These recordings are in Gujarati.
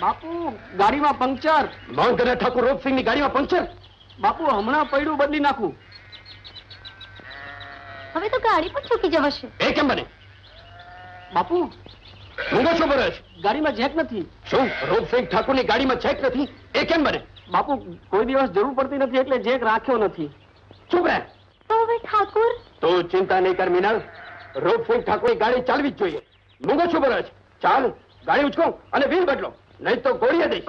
બાપુ ગાડીમાં પંક્ચર. મોહનગઢ ઠાકોર રોપસિંહની ગાડીમાં પંક્ચર? બાપુ હમણાં પૈડું બદલી નાખું. હવે તો ગાડી પણ ચૂકી જવાશે એ કેમ બને? બાપુ ઊંઘો છો? બરસ ગાડીમાં જેક નથી. શું? રોપસિંહ ઠાકોરની ગાડીમાં જેક નથી? એ કેમ બને? બાપુ કોઈ દિવસ જરૂર પડતી નથી એટલે જેક રાખ્યો નથી. ચૂપ રહે. તો હવે ઠાકુર? તો ચિંતા નહીં કર મીના રોપસિંહ ઠાકોરની ગાડી ચાલવી જ જોઈએ. મૂંગો છો? બરસ ચાલ ગાડી ઉચકો અને વીર બદલો. નહીં તો ગોળીએ દઈશ.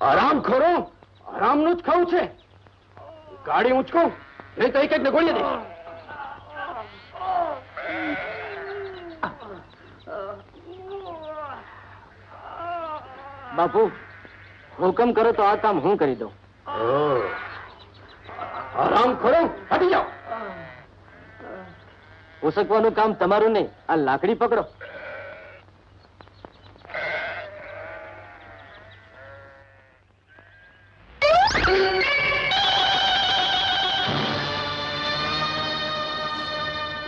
આરામ ખરો. આરામનું જ ખાવું છે. ગાડી ઉચકો નહીં તો એક ને ગોળીએ દઈશ. બાપુ હુકમ કરો તો આ કામ હું કરી દઉં. આરામ કરો, હટી જાઓ. ઉસકવાનું કામ તમારું નહીં, આ લાકડી પકડો.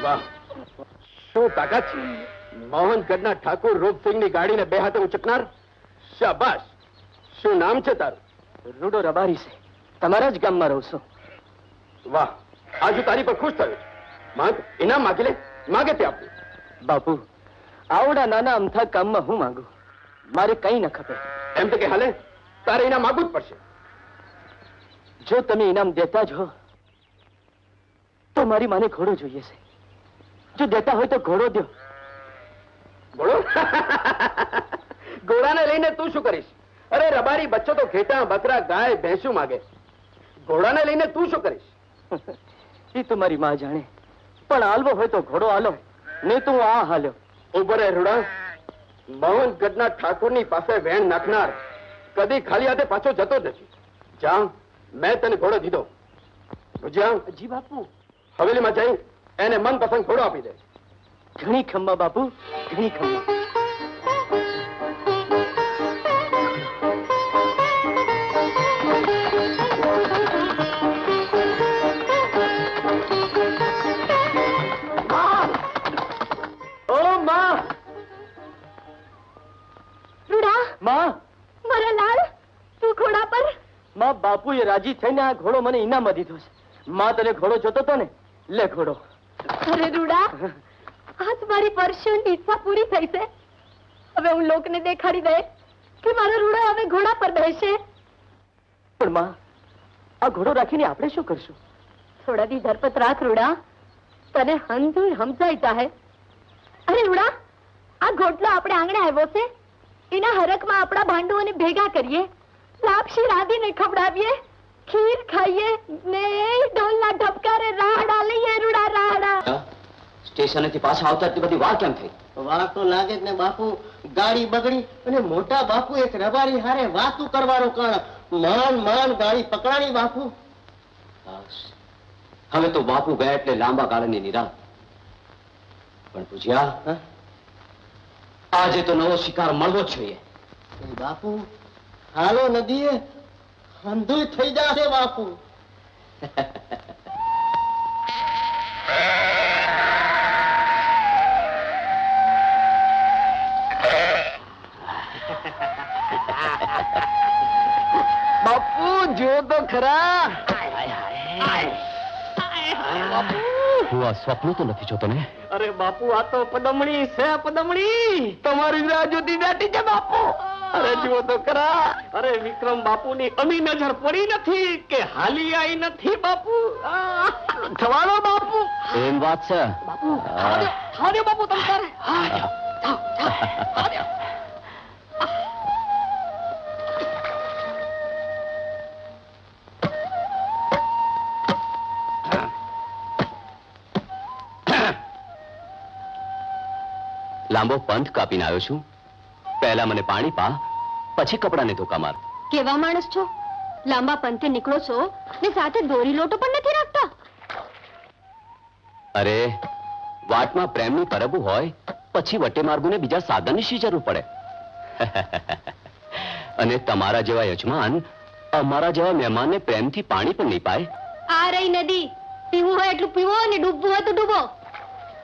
વાહ. શું તાકાત છે? મોહનગઢના ઠાકોર રૂપસિંહની ગાડીને બે હાથે ઉચકનાર? શાબાશ. શું નામ છે તારું? રૂડો રબારી છે તમારા જ ગામમાં રહું છું. વાહ આજુ તારી પર ખુશ થયો માંગ ઇનામ માગી લે માગે તે આપું. બાપુ આવડા નાના અમથા કામમાં હું માંગુ? મારે કઈ ન ખપે એમ તો કે હાલે તારે ઇનામ માગવું જ પડશે. જો તમે ઇનામ દેતા જ હો તો મારી માને ઘોડો જોઈએ છે. જો દેતા હોય તો ઘોડો દો ઘોડો? ઘોડાને લઈને તું શું કરીશ? અરે રબારી બચ્ચો તો ઘેટા બકરા ગાય ભેંસું માગે. ઘોડાને લઈને તું શું કરીશ? એ તો મારી માં જાણે. પણ હાલવો હોય તો ઘોડો હાલો. નહીં તો આ હાલ્યો. ઊભો રહે રૂડા મોહનગઢના ઠાકોરની પાસે વેણ નાખનાર. કદી ખાલી હાથે પાછો જતો જ નથી. જા મેં તને ઘોડો દીધો. જી બાપુ. હવેલીમાં જઈ એને મનપસંદ ઘોડો આપી દે. ઘણી ખમ્મા બાપુ ઘણી ખમ્મા. માં મારા લાલ તું ઘોડા પર. માં બાપુએ રાજી થઈને આ ઘોડો મને ઇનામમાં દીધો છે. માં તને ઘોડો જોતો તો ને? લે ઘોડો. અરે રૂડા આજ મારી વર્ષોની ઈચ્છા પૂરી થઈ છે. હવે હું લોકને દેખાડી દે કે મારો રૂડો હવે ઘોડા પર બેસે. પણ માં આ ઘોડો રાખીને આપણે શું કરશું? થોડા દી ધરપત રાખ રૂડા. તને હંધુય હમજાઈ જાહે. અરે રૂડા આ ઘોટલો આપણે આંગણે આવ્યો છે. એના હરકમાં આપણા ભાંડુઓને ભેગા કરીએ લાપસી રાધીને ખવડાવીએ ખીર ખાઈએ ને ઢોલના ઢબકારે રાડા લઈએ રૂડા રાડા. સ્ટેશનેથી પાછા આવતા એટલી બધી વાર કેમ થઈ? વાર તો લાગે જ ને બાપુ ગાડી બગડી અને મોટા બાપુ એક રબારી હારે વાતું કરવાનું કારણ માન માન ગાડી પકડાણી બાપુ. હવે તો બાપુ ગયા એટલે લાંબા ગાળાની નિરાશ પણ પૂછ્યા હા? આજે તો નવો શિકાર મળવો જ જોઈએ. બાપુ હાલો નદીએ થઈ જશે બાપુ. બાપુ જો તો ખરા. હું આ સ્વપ્ન તો નથી જોતો ને. અરે બાપુ આ તો પદમણી છે પદમણી. તમારી રાહ જોતી બેઠી છે બાપુ. અરે જુઓ તો ખરા અરે વિક્રમ બાપુ ની અમી નજર પડી નથી કે હાલી આઈ નથી બાપુ. થવાનો બાપુ. એમ વાત છે. બાપુ હા બાપુ તમે તારે. હા લાંબો પંથ કાપીને આવ્યો છું. પહેલા મને પાણી પા પછી કપડાને ધોકા માર. કેવા માણસ છો? લાંબા પંથે નીકળો છો ને સાથે દોરી લોટો પણ નથી રાખતા? અરે વાટમાં પ્રેમનું પરબું હોય પછી વટે માર્ગુને બીજા સાધનની શી જરૂર પડે? અને તમારા જેવા યજમાન અમારા જેવા મહેમાનને પ્રેમથી પાણી પણ નહીં પાય? આ રહી નદી. પીવું હોય એટલું પીવો અને ડૂબવું હોય તો ડૂબો.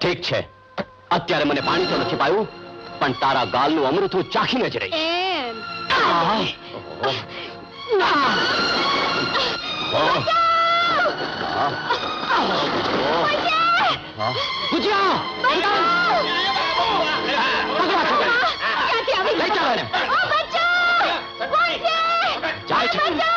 ઠીક છે. અત્યારે મને પાણી તો નથી પાયું પણ તારા ગાલનું અમૃત હું ચાખીને જ રહી. એમ? જાય છે.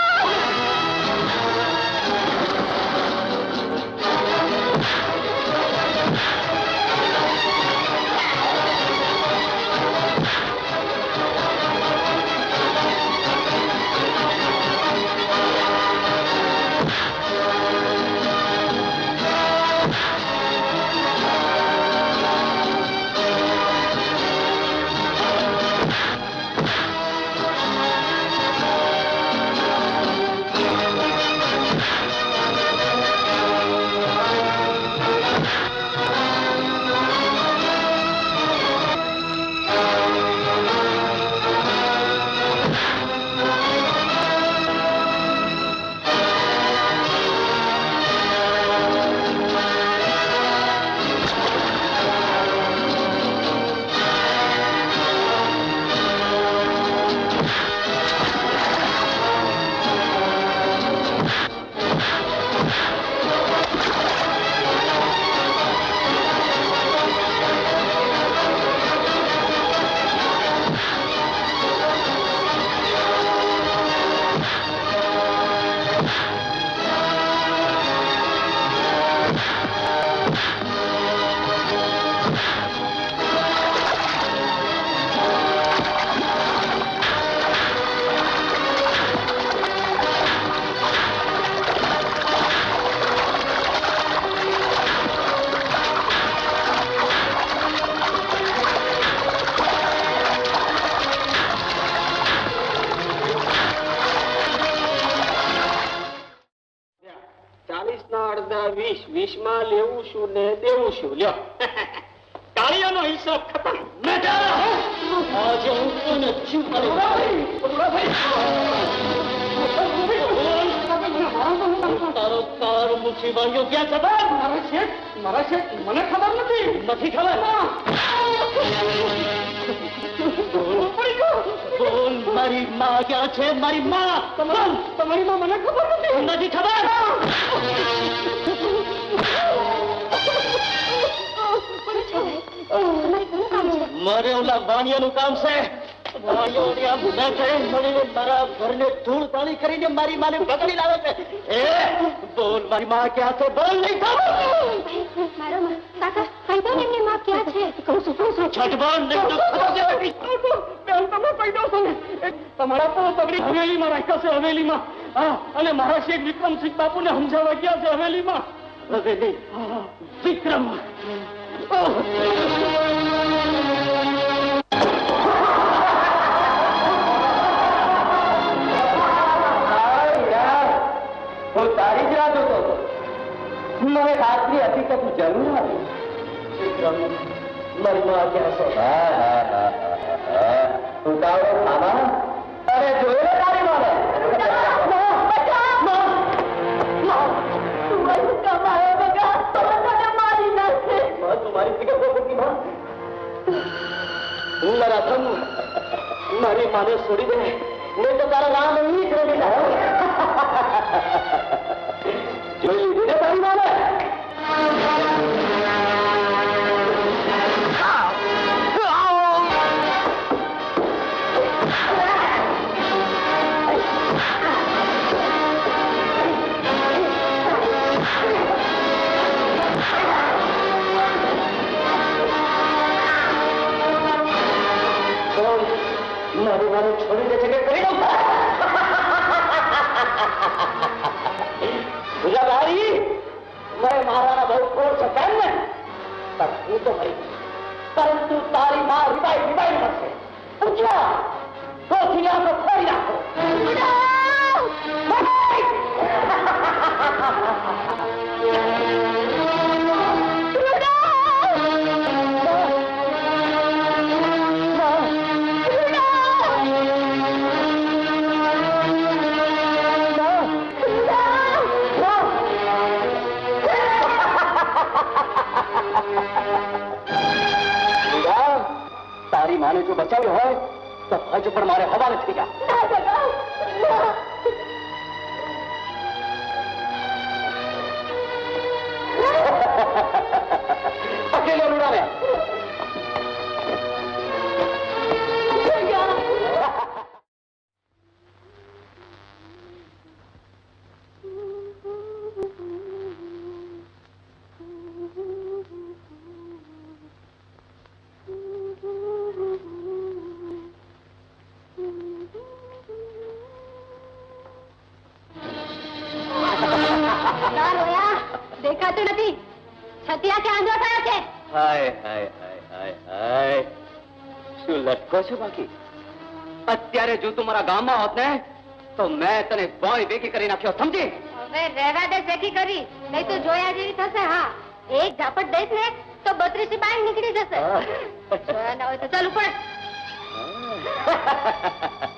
ના વીસ વીસમાં લેવું શું ને દેવું શું લ્યો. કાળીઓનો હિસાબ ખતમ. આજે હું કોને શું કરું તારો તારો મુસીબાઈઓ ક્યાં છે મારા શેઠ મારા શેઠ મને ખબર નથી. નથી ખબર? મારી માં ક્યાં છે મારી માં. બોલ તમારી માં મને ખબર નથી. નથી ખબર? મારે ઓલા વાણિયાનું કામ છે. મારા ઘરને ધૂળ પાણી કરીને મારી માને પકડી લાવે છે. એ બોલ મારી માં ક્યાં છે? બોલ નહીં મારો કાકા. કહી દો ને એમની માં ક્યાં છે? કહું છું કહું છું. છઠ ને તો. બેન તમે કહી દો છો ને. તમારા પર પગડી હવેલીમાં રાખ્યા છે હવેલીમાં. હા અને મારા શેખ વિક્રમસિંહ બાપુને સમજાવવા ગયા છે હવેલીમાં. વિક્રમ હું તારી જ રાહ જોતો હતો. મને ખાતરી હતી કે તું જરૂર આવી. વિક્રમ મારી માં હા છે ઉતાવળો ખાવા અરે જોયો તારી માને માં તું મારી ધન મારી માને છોડી દે મેં તો તારા નામ નહીં દે જોઈ લીધી ને તારી માને પરંતુ તારી માં રિવાઈ રિવાઈ મળશે સમજ્યા તો સિયાનો ખોરી નાખો. Ha ha ha! મારી માને જો બચાવી હોય તો હજુ પણ મારે હવાલે થઈ જા. ના રોયા દેખાતું નથી. છતિયા કે આંધળો થયો છે. હાય હાય હાય હાય હાય. શું લટકો છો બાકી? અત્યારે જો તું મારા ગામમાં હોત ને તો મેં તને બોય ભેગી કરી નાખ્યો સમજી? હવે રહેવા દે ભેગી કરી. નહીં તો જોયા જેવી થશે હા. એક ઝાપટ દઈશ ને તો બત્રીસી બાય નીકળી જશે. ના ચાલુ પડે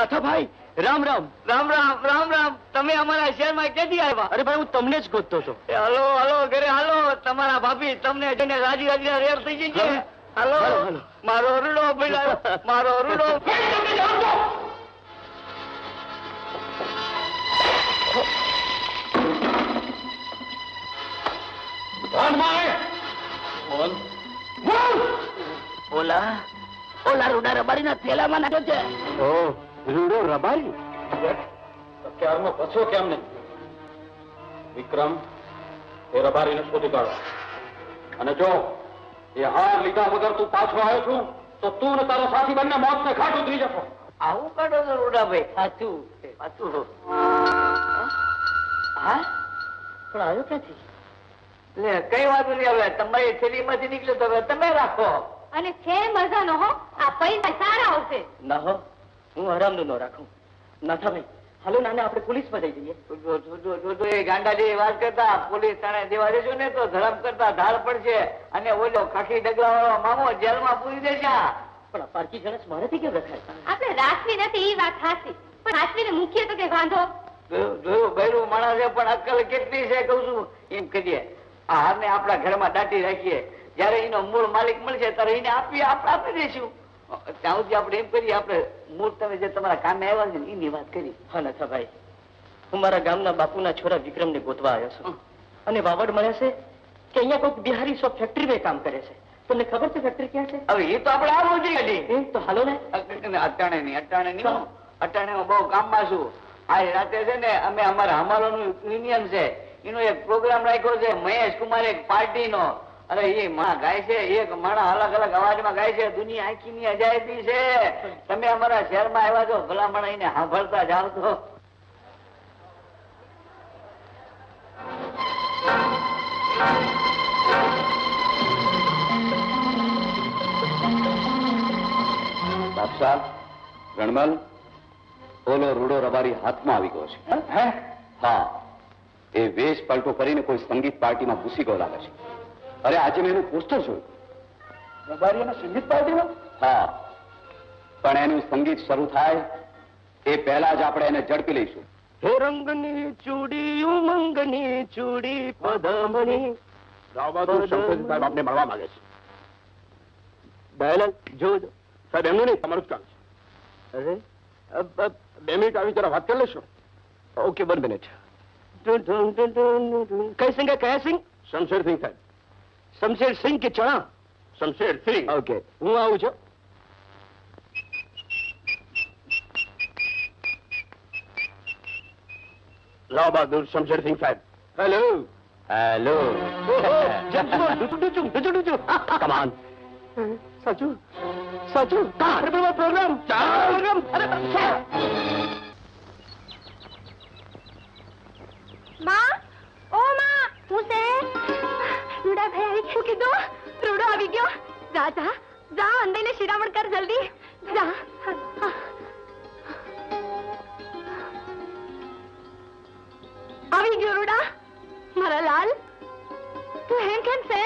નાથા ભાઈ? રામ રામ. રામ રામ રામ રામ. તમે અમારા શહેરમાં ક્યાંથી આવ્યા? અરે ભાઈ હું તમને જ ગોતતો હતો. હાલો હાલો ઘરે હાલો. તમારા ભાભી તમને જોઈને રાજી રાજી રેર થઈ ગઈ છે. હાલો. મારો અરુડો ભાઈ મારો અરુડો ઓલા ઓલા રૂડા રબારીના થેલામાં નાખ્યો છે. ઓ રૂડો રબારી? ક્યારનો પછો કેમ નહીં? વિક્રમ એ રબારીને શોધી કાઢો. અને જો એ હાર લીધા વગર તું પાછો આવ્યો છું તો તું ને તારો સાથી બંને મોતને ખાટ ઉતરી જશો. આવું કાઢો તો રૂડાભાઈ સાચું સાચું હા? પણ આવ્યો ક્યાંથી? લે કઈ વાંધો નહીં હવે તમારી થેલીમાંથી નીકળ્યો તો તમે રાખો. અને છે મજાનો હો આ પૈસા સારા આવશે. ના હો. હું હરામનું ન રાખું. નાથા ભાઈ હાલો નાને આપણે પોલીસમાં જઈ જઈએ. જો જો જો જો જો એ ગાંડા વાત કરતા પોલીસ થાણે દેવા દેજો ને તો ધરમ કરતા ધાર પડશે અને ઓલો ખાખી ડગલા વાળો મામો જેલમાં પૂરી દેશે. પણ પારકી જણસ મારાથી કેમ રખાય? આપણે રાખવી નથી એ વાત સાચી. પણ હાથવીને મૂકીએ તો કે વાંધો? જોયું બૈરું માણસ છે પણ અક્કલ કેટલી છે કહું છું. એમ કરીએ આ હારને આપણા ઘરમાં દાટી રાખીએ. જયારે એનો મૂળ માલિક મળશે ત્યારે એને આપી આપણે આપી દઈશું. ત્યાં સુધી આપણે એમ કરીએ આપણે મૂળ તમે જે તમારા કામે આવ્યા છે ને એની વાત કરી હા નાથા ભાઈ હું મારા ગામના બાપુના છોરા વિક્રમને ગોતવા આવ્યો છું. અને વાવડ મળે છે કે અહીંયા કોઈક બિહારી સો ફેક્ટરીમાં કામ કરે છે. તમને ખબર છે ફેક્ટરી ક્યાં છે? હવે એ તો આપણે આવવું જોઈએ એ તો હાલો ને. અટાણે નહીં અટાણે નહીં અટાણે બહુ કામમાં છું. આ રાતે છે ને અમે અમારા હમાલોનું યુનિયન છે. એનો એક પ્રોગ્રામ રાખ્યો છે મહેશ કુમાર એક પાર્ટીનો અરે એ માં ગાય છે એક માણા અલગ અલગ અવાજમાં ગાય છે દુનિયા આખીની અજાયબી છે. તમે અમારા શહેરમાં આવ્યા છો ભલા માણા એને સાંભળતા જાવ તો. બાદશાહ રણમલ ઓલો રૂડો રબારી હાથમાં આવી ગયો છે. હા એ વેશ પલટો કરીને કોઈ સંગીત પાર્ટીમાં ઘૂસી ગયો લાગે છે. અરે આજે મેં એનું પોસ્ટર જોયું. રબારીયાના સંગીત પાર્ટીમાં? હા. પણ એનું સંગીત શરૂ થાય એ પહેલા જ આપણે એને ઝડપી લઈશું. હે રંગની ચૂડી ઉમંગની ચૂડી પદમણી. સાહેબ આપને મળવા માંગે છે. દયાનંદ જો. સાહેબ એમનું નહીં તમારું જ કામ છે. અરે? બે મિનિટ આવી જરા વાત કરી લેશો ઓકે વન મિનિટ. કઈ સિંગ કયા સિંગ? શમશેર સિંહ સાહેબ. શમશેર સિંહ કે ચણા? શમશેર સિંહ. ઓકે. હું આવું છું. લાવ બહાદુર શમશેર સિંહ સાહેબ. હેલો હેલો કમાન સાચું? સાચું? કાર પ્રોગ્રામ પ્રોગ્રામમાં ઓ માં હું રૂડા ભાઈ આવી ગયો કીધું રૂડો આવી ગયો. જા જા જા અંદર ને શિરામણ કર જલ્દી. જા. આવી ગયો રૂડા. મારા લાલ. તું હેમ કેમ છે?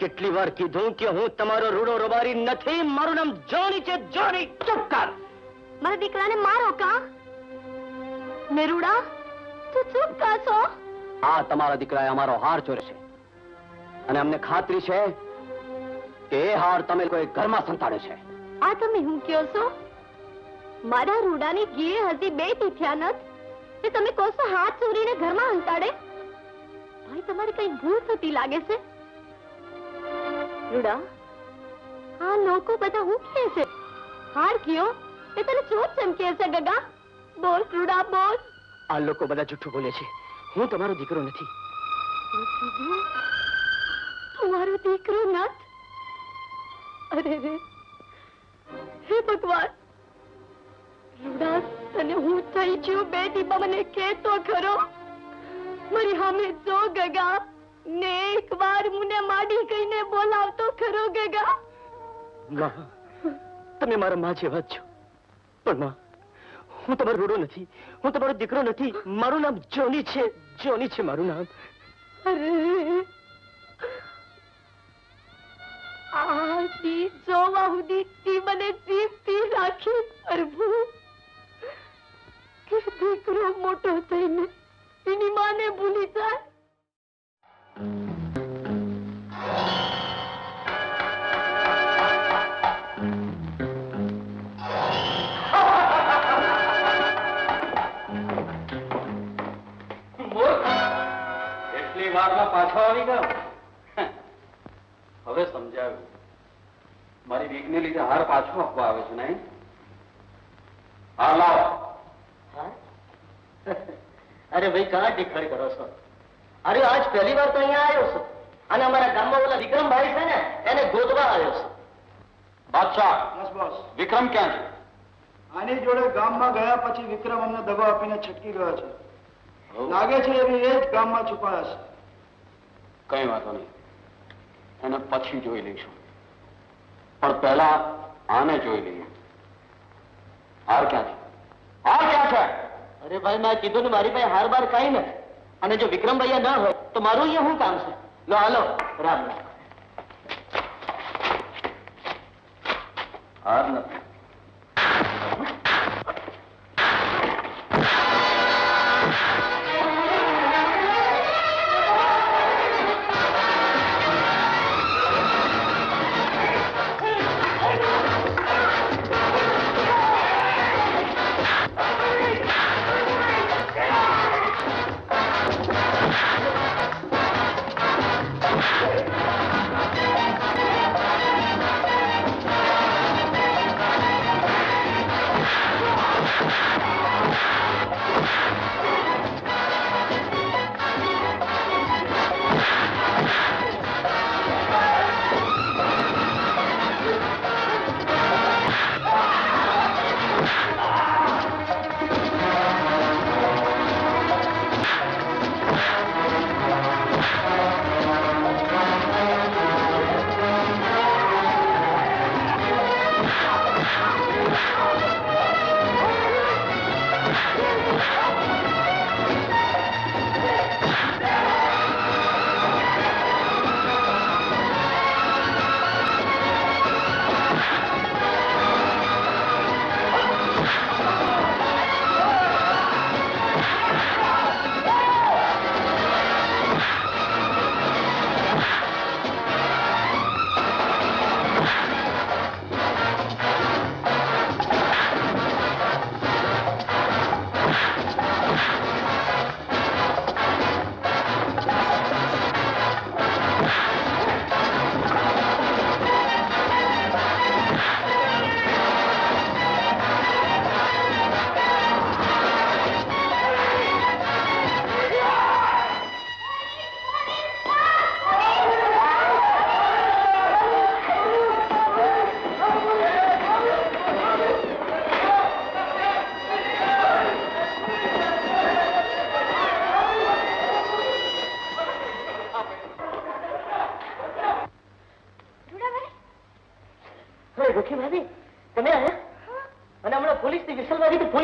કેટલી વાર કીધું કે હું તમારો રૂડો રોબારી નથી, મારું નામ જોની છે, જોની ચુપ કર મારા દીકરાને મારો કા? મેરુડા તું ચૂપ કા છો આ તમારા દીકરાએ અમારો હાર ચોર્યો છે. અને અમને ખાતરી છે કે એ હાર તમે કોઈ ઘરમાં સંતાડ્યો છે. આ તમે હું કયો છો? મારા રૂડાની ગીએ હજી બે તીથ્યા નથ? તે તમે કહો છો હાથ ચોરીને ઘરમાં હંતાડે ભાઈ તમારે કઈ ભૂલ થતી લાગે છે? રૂડા આ લોકો બધા હું કહે છે? હાર કયો? એ તને ચોર ચમકે છે ગગા બોલ રૂડા બોલ આ લોકો બધા જૂઠું બોલે છે. હું તમારો દીકરો નથી. તમારો દીકરો નથ? અરે રે હે ભગવાન! રૂડા તને હું થઈ છું બે દીપા મને કે તો ખરો મારી હામે જો ગગા ને એક વાર મુને માડી કહીને બોલાવતો ખરો ગગા. તમે મારા મા જેવા છો. પણ માં, હું તમારો રૂડો નથી, હું તમારો દીકરો નથી, મારું નામ જોની છે જોની છે મારું નામ. અરે, આ દી જોવા સુધી તી મને જીવતી રાખી પ્રભુ કે દીકરો મોટો થઈને એની માને ભૂલી જાય. પાછો આવી ગયો? હવે સમજાવ્યું મારી વીકને લીધે હાર પાછો આપવા આવે છે નહીં? લાવો. અરે ભાઈ કાં ટીખળ કરો છો? અરે આજ પહેલી વાર તો અહીંયા આવ્યો છું. અને અમારા ગામમાં ઓલા વિક્રમભાઈ છે ને એને ગોતવા આવ્યો છું. બાદશાહ બસ બસ. વિક્રમ ક્યાં છે? આની જોડે ગામમાં ગયા પછી વિક્રમ અમને દવા આપીને છટકી ગયો છે. લાગે છે એવી એ જ ગામમાં છુપાયા છે. કઈ વાંધો નહીં. એને પછી જોઈ લઈશું. પણ પહેલા આને જોઈ લઈએ. હાર ક્યાં છે? હાર ક્યાં છે? અરે ભાઈ મેં કીધું ને મારી પાસે હાર બાર કઈ નથી. અને જો વિક્રમભાઈ ના હોય તો મારું અહીંયા શું કામ છે? લો હાલો રામ રામ. હાર નથી.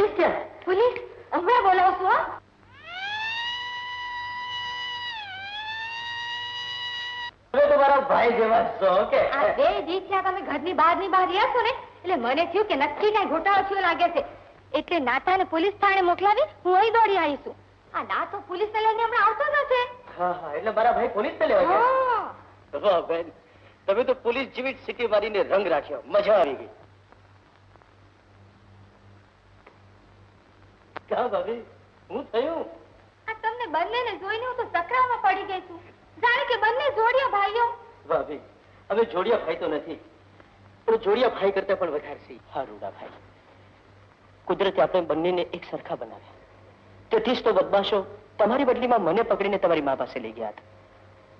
વાગી પોલીસ હમણાં બોલાવશું હો તમે તો ભાઈ જેવા છો કે? આ બે દી થયા તમે ઘરની બહાર બહાર રહ્યા છો ને? એટલે મને થયું કે નક્કી કઈ ઘોટાળો થયો લાગે છે. એટલે નાતાને પોલીસ થાણે મોકલાવી હું અહીં દોડી આવી છું. આ ના તો પોલીસ ને લઈને હમણાં આવતો જ હશે. હા હા એટલે મારા ભાઈ પોલીસ ને લેવા ગયા? વાહ બેન તમે તો પોલીસ જેવી સિટી મારીને રંગ રાખ્યો. મજા આવી ગઈ. ક્યાં ભાભી? હું થયું? આ તમને બંનેને જોઈને હું તો સકરામાં પડી ગઈ છું. જાણે કે બંને જોડિયા ભાઈઓ. ભાભી અમે જોડિયા ભાઈ તો નથી પણ જોડિયા ભાઈ કરતા પણ વધારે છીએ હા રૂડા ભાઈ. કુદરતે આપણે બંનેને એક સરખા બનાવ્યા. તેથી જ તો બદમાશો તમારી બદલીમાં મને પકડીને તમારી મા પાસે લઈ ગયા હતા.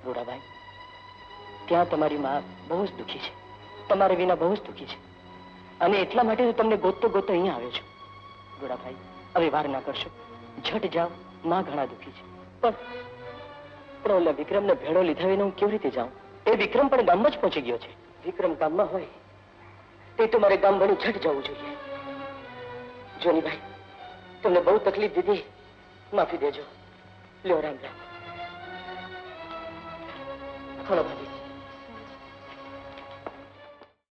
રૂડાભાઈ ત્યાં તમારી મા બહુ જ દુઃખી છે. તમારે વિના બહુ જ દુઃખી છે. અને એટલા માટે હું તમને ગોતતો ગોતતો અહીંયા આવ્યો છું. રૂડાભાઈ હવે વાર ના કરશો. ઝટ જાઓ, માં ઘણા દુખી છે. પણ પણ ઓલા વિક્રમને ભેળો લીધા વિના હું કેવી રીતે જાઉં? એ વિક્રમ પણ ગામમાં જ પહોંચી ગયો છે. વિક્રમ ગામમાં હોય, તે તો મારે ગામ ભણી ઝટ જવું જોઈએ. જોનીભાઈ, તમને બહુ તકલીફ દીધી. માફી દેજો. લ્યો રામ રામ. થોડો ભાભી.